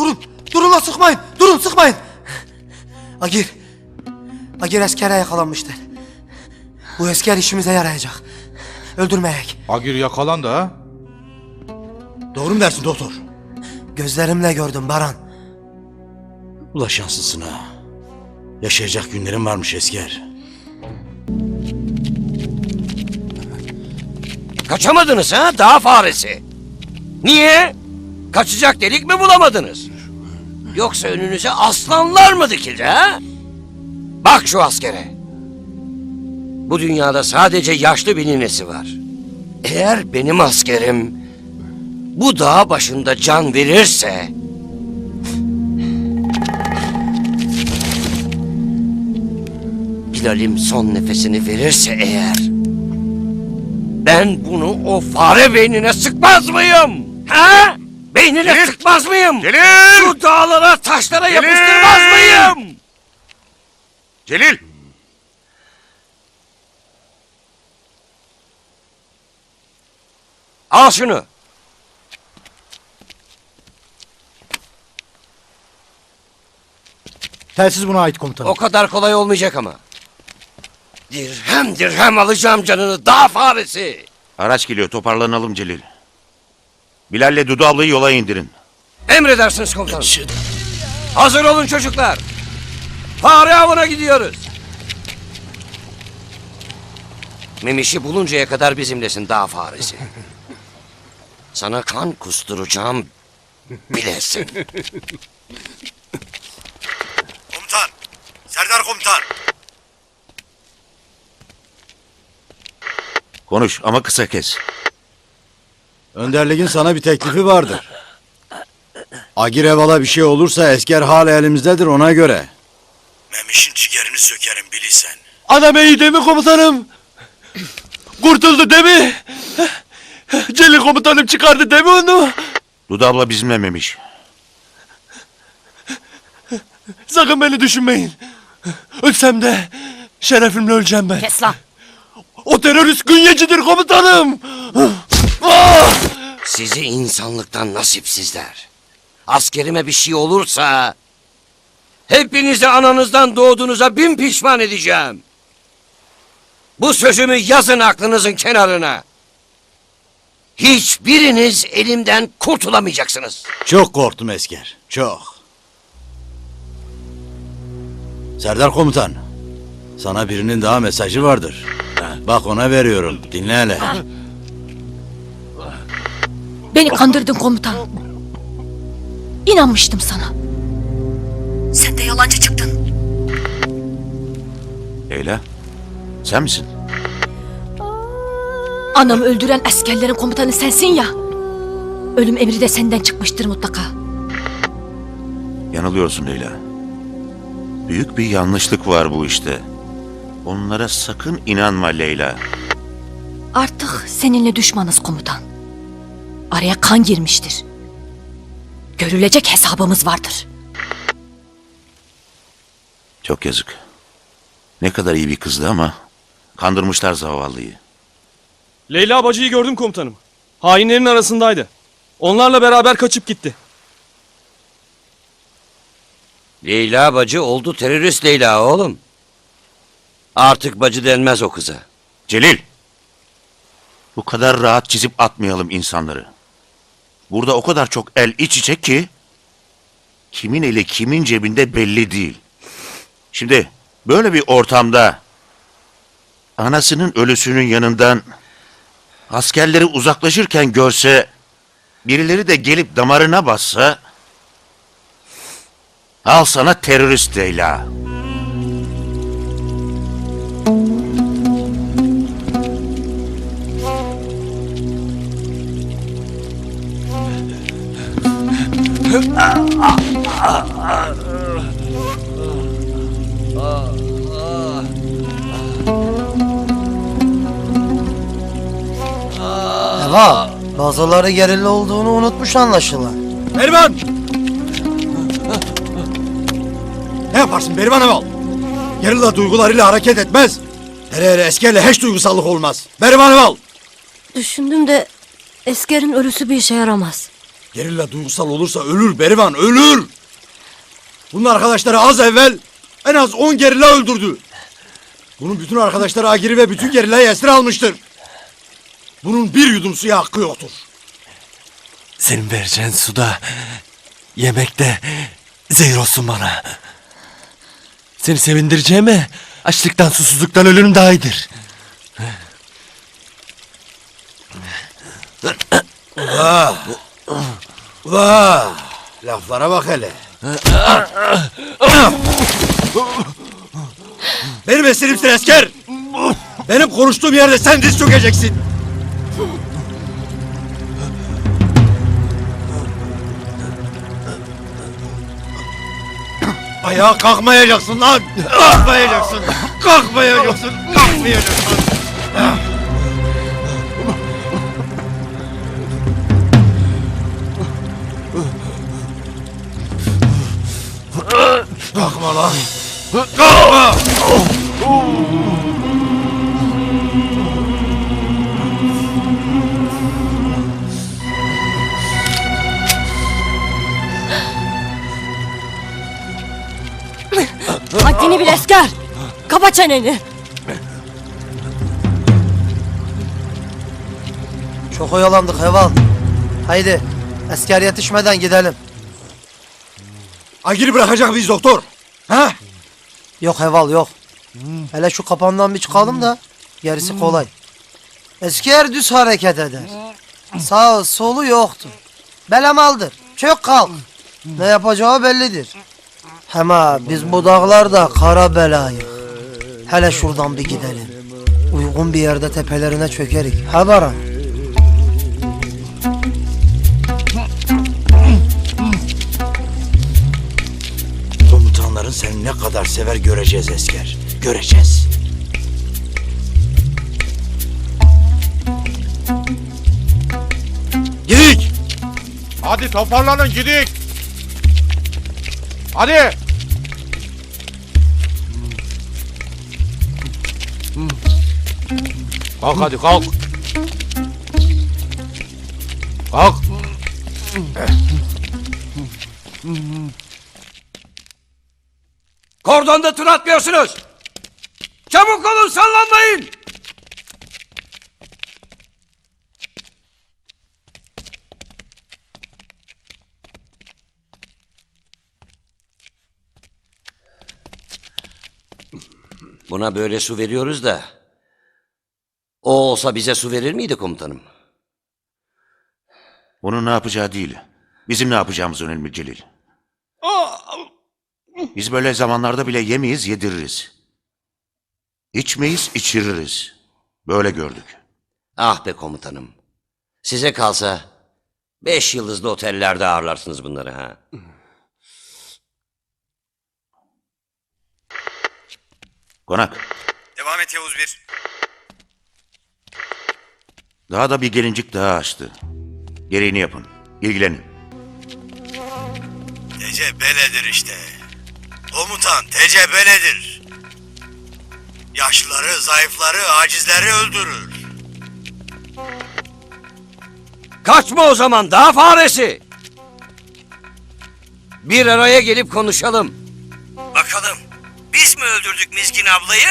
Durun. Durun la sıkmayın. Durun sıkmayın. Agir. Agir askere yakalanmıştır. Bu asker işimize yarayacak. Öldürmeyek. Agir yakalandı ha? Doğru mu dersin doktor? Gözlerimle gördüm Baran. Ula şanslısın ha. Yaşayacak günlerin varmış esker. Kaçamadınız ha dağ faresi. Niye? Kaçacak delik mi bulamadınız? Yoksa önünüze aslanlar mı dikildi ha? Bak şu askere. Bu dünyada sadece yaşlı bir ninesi var. Eğer benim askerim bu dağ başında can verirse... Bilal'im son nefesini verirse eğer... Ben bunu o fare beynine sıkmaz mıyım? Ha? Beynine sıkmaz mıyım? Celil! Şu dağlara taşlara yapıştırmaz mıyım? Celil! Al şunu. Telsiz buna ait komutanım. O kadar kolay olmayacak ama. Dirhem dirhem alacağım canını dağ faresi. Araç geliyor toparlanalım Celil. Bilal'le Dudu ablayı yola indirin. Emredersiniz komutanım. Hazır olun çocuklar. Fare avına gidiyoruz. Memiş'i buluncaya kadar bizimlesin dağ faresi. Sana kan kusturacağım bilesin. Komutan! Serdar komutan! Konuş ama kısa kes. Önderliğin sana bir teklifi vardır. Agir Eval'a bir şey olursa esker hala elimizdedir ona göre. Memiş'in ciğerini sökerim bilirsen. Adam iyi değil mi komutanım? Kurtuldu değil mi? Celil komutanım çıkardı değil mi onu? Dudu abla bizimle memiş. Sakın beni düşünmeyin. Ölsem de şerefimle öleceğim ben. Kes lan. O terörist günyecidir komutanım. Sizi insanlıktan nasipsizler. Askerime bir şey olursa... ...hepinizi ananızdan doğduğunuza bin pişman edeceğim. Bu sözümü yazın aklınızın kenarına. Hiçbiriniz elimden kurtulamayacaksınız. Çok korktum esker, çok. Serdar komutan, sana birinin daha mesajı vardır. Bak ona veriyorum, dinle hele. Beni kandırdın komutan. İnanmıştım sana. Sen de yalancı çıktın. Leyla, sen misin? Anamı öldüren askerlerin komutanı sensin ya. Ölüm emri de senden çıkmıştır mutlaka. Yanılıyorsun Leyla. Büyük bir yanlışlık var bu işte. Onlara sakın inanma Leyla. Artık seninle düşmanız komutan. Araya kan girmiştir. Görülecek hesabımız vardır. Çok yazık. Ne kadar iyi bir kızdı ama kandırmışlar zavallıyı. Leyla bacıyı gördüm komutanım. Hainlerin arasındaydı. Onlarla beraber kaçıp gitti. Leyla bacı oldu terörist Leyla oğlum. Artık bacı denmez o kıza. Celil! Bu kadar rahat çizip atmayalım insanları. Burada o kadar çok el iç içe ki kimin eli kimin cebinde belli değil. Şimdi böyle bir ortamda anasının ölüsünün yanından askerleri uzaklaşırken görse birileri de gelip damarına bassa al sana terörist Leyla. Eva, bazıları gerilla olduğunu unutmuş anlaşılan. Berivan! Ne yaparsın Berivan Eval? Gerilla duygularıyla hareket etmez. Hele hele eskerle hiç duygusallık olmaz. Berivan Eval! Düşündüm de Esker'in ölüsü bir işe yaramaz. Gerilla duygusal olursa ölür Berivan ölür. Bunun arkadaşları az evvel en az 10 gerilla öldürdü. Bunun bütün arkadaşları Agir'i ve bütün gerillayı esir almıştır. Bunun bir yudum suya hakkı yoktur. Senin vereceğin suda, yemekte zehir olsun bana. Seni sevindireceğime açlıktan susuzluktan ölürüm daha iyidir. Vah! Laflara bak hele. Benim eserimsin asker. Benim konuştuğum yerde sen diz çökeceksin. Ayağa kalkmayacaksın lan. Kalkmayacaksın. Kalkmayacaksın. Kalkmayacaksın. Çeneni. Çok oyalandık Heval. Haydi asker yetişmeden gidelim. Agir'i bırakacak mıyız doktor? Ha? Yok Heval yok. Hele şu kapandan bir çıkalım da gerisi kolay. Esker düz hareket eder. Sağ solu yoktur. Belemaldır. Çök kalk. Ne yapacağı bellidir. Hem ha biz bu dağlarda kara belayız. Hele şuradan bir gidelim. Uygun bir yerde tepelerine çökerik. Ha Baran? Komutanların seni ne kadar sever göreceğiz Esker. Göreceğiz. Gidik. Hadi toparlanın gidik. Hadi. Kalk hadi kalk. Kalk. Kordonda tur atmıyorsunuz. Çabuk olun sallanmayın. Buna böyle su veriyoruz da. O olsa bize su verir miydi komutanım? Onun ne yapacağı değil. Bizim ne yapacağımız önemli Celil. Biz böyle zamanlarda bile yemeyiz, yediririz. İçmeyiz, içiririz. Böyle gördük. Ah be komutanım. Size kalsa beş yıldızlı otellerde ağırlarsınız bunları ha. Konak, Devam et Yavuz bir. Daha da bir gelincik daha açtı. Gereğini yapın, ilgilenin. Tecebeledir işte. Komutan tecebeledir. Yaşlıları, zayıfları, acizleri öldürür. Kaçma o zaman daha faresi. Bir araya gelip konuşalım. Bakalım biz mi öldürdük Mizgin ablayı,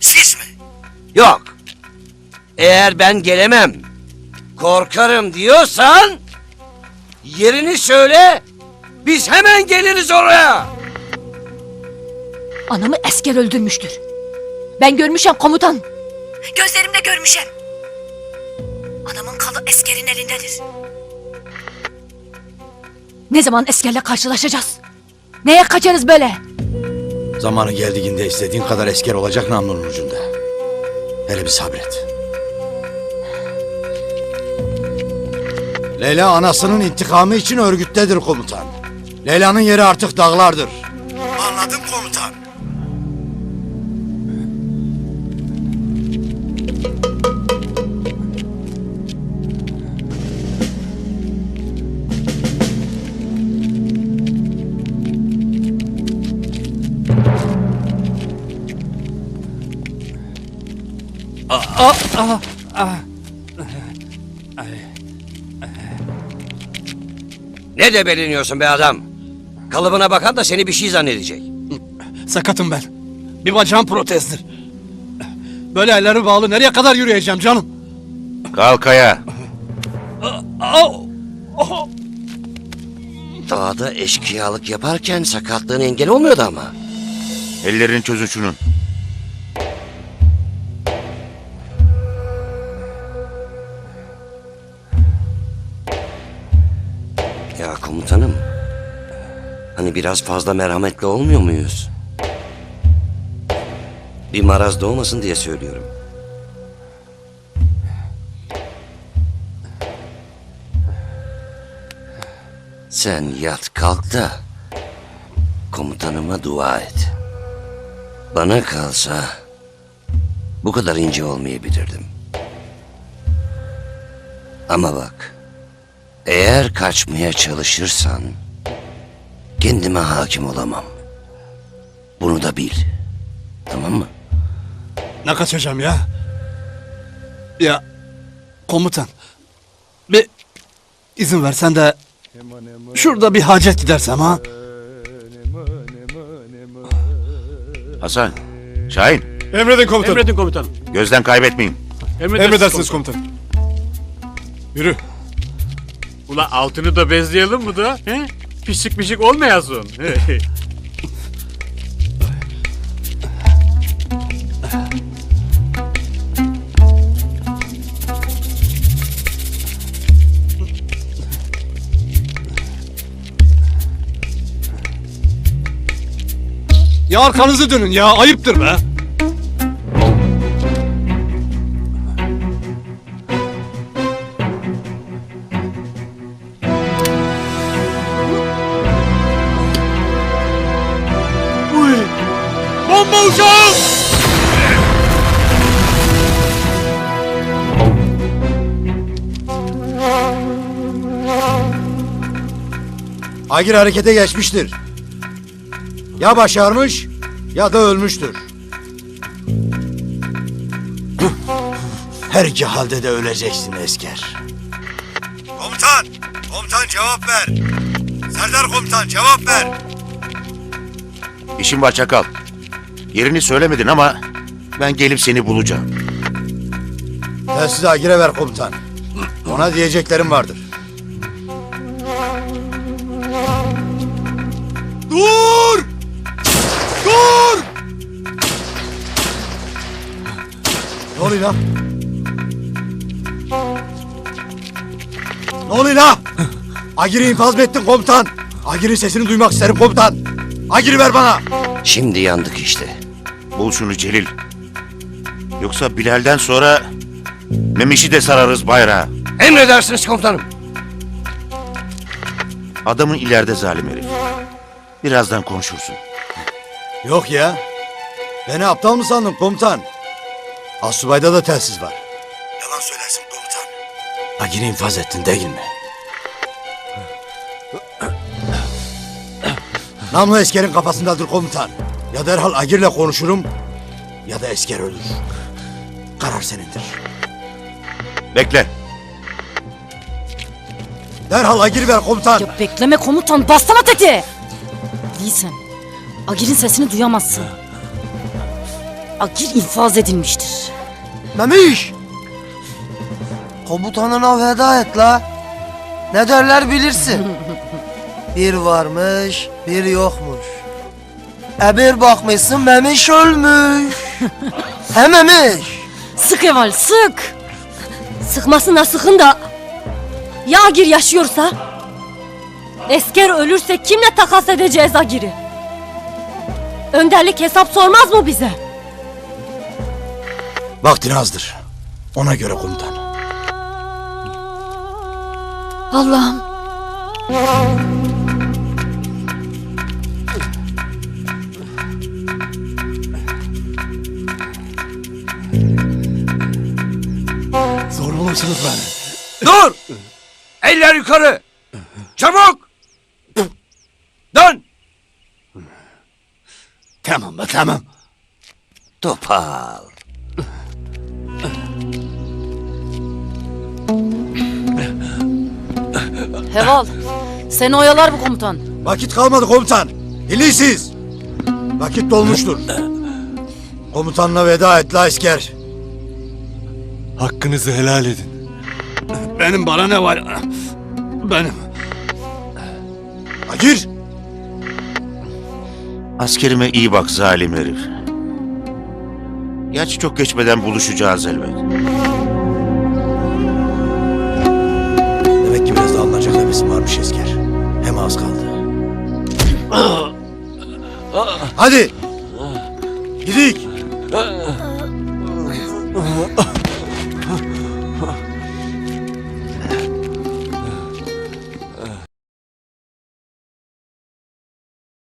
siz mi? Yok. Eğer ben gelemem, korkarım diyorsan yerini söyle. Biz hemen geliriz oraya. Anamı asker öldürmüştür. Ben görmüşem komutan. Gözlerimle görmüşem. Adamın kalı eskerin elindedir. Ne zaman askerle karşılaşacağız? Neye kaçarız böyle? Zamanı geldiğinde istediğin kadar esker olacak namlunun ucunda. Hele bir sabret. Leyla anasının intikamı için örgüttedir komutan. Leyla'nın yeri artık dağlardır. Anladım komutan. Ah, ah, ah, ah. Ne de beliniyorsun be adam? Kalıbına bakan da seni bir şey zannedecek. Sakatım ben. Bir bacağım protezdir. Böyle ellerim bağlı nereye kadar yürüyeceğim canım? Kalk ayağa. Dağda eşkıyalık yaparken sakatlığın engel olmuyordu ama. Ellerini çözün şunun. Ya komutanım. Hani biraz fazla merhametli olmuyor muyuz? Bir maraz doğmasın diye söylüyorum. Sen yat kalk da komutanıma dua et. Bana kalsa bu kadar ince olmayabilirdim. Ama bak eğer kaçmaya çalışırsan kendime hakim olamam. Bunu da bil. Tamam mı? Ne kaçacağım ya? Ya komutan. Bir izin versen de şurada bir hacet gidersem ha? Hasan, Şahin, Emredin komutanım. Emredin komutanım. gözden kaybetmeyin. Emredersiniz komutanım. Yürü. Ula altını da bezleyelim mi da? He? Pişik pişik olmayasın. Ya arkanızı dönün ya ayıptır be. Agir harekete geçmiştir. Ya başarmış ya da ölmüştür. Her iki halde de öleceksin Esker. Komutan! Komutan cevap ver! Serdar komutan cevap ver! İşim var çakal. Yerini söylemedin ama ben gelip seni bulacağım. Telsizi Agir'e ver komutan. Ona diyeceklerim vardır. Ne oluyor lan? Ne oluyor lan? Agir'i infaz mı ettin komutan? Agir'in sesini duymak isterim komutan. Agir'i ver bana. Şimdi yandık işte. Bul şunu Celil. Yoksa Bilal'den sonra Memiş'i de sararız bayrağı. Emredersiniz komutanım. Adamın ileride zalim herif. Birazdan konuşursun. Yok ya. Beni aptal mı sandın komutan? Asubayda da telsiz var. Yalan söylersin komutan. Agir'i infaz ettin değil mi? Namlu Esker'in kafasındadır komutan. Ya derhal Agir'le konuşurum ya da Esker ölür. Karar senindir. Bekle. Derhal Agir ver komutan. Ya bekleme komutan bassana tetiğe. Değilsen Agir'in sesini duyamazsın. Agir infaz edilmiştir. Memiş! Komutanına veda et la. Ne derler bilirsin. bir varmış, bir yokmuş. E bir bakmışsın Memiş ölmüş. He Memiş. Sık Eval sık. Sıkmasına sıkın da ya Agir yaşıyorsa? Esker ölürse kimle takas edeceğiz Agir'i? Önderlik hesap sormaz mı bize? Vaktin azdır. Ona göre komutan. Allah'ım. Zor bulursunuz beni. Dur! Eller yukarı! Çabuk! Dön! Tamam be tamam. Topal. Heval. Seni oyalar bu komutan. Vakit kalmadı komutan. Dinleysiz. Vakit dolmuştur. Komutanla veda et la asker. Hakkınızı helal edin. Benim bana ne var? Benim. Agir. Askerime iyi bak zalim herif. Gerçi çok geçmeden buluşacağız elbet. Hevesim varmış Esker. Hem az kaldı. Hadi. Gidik.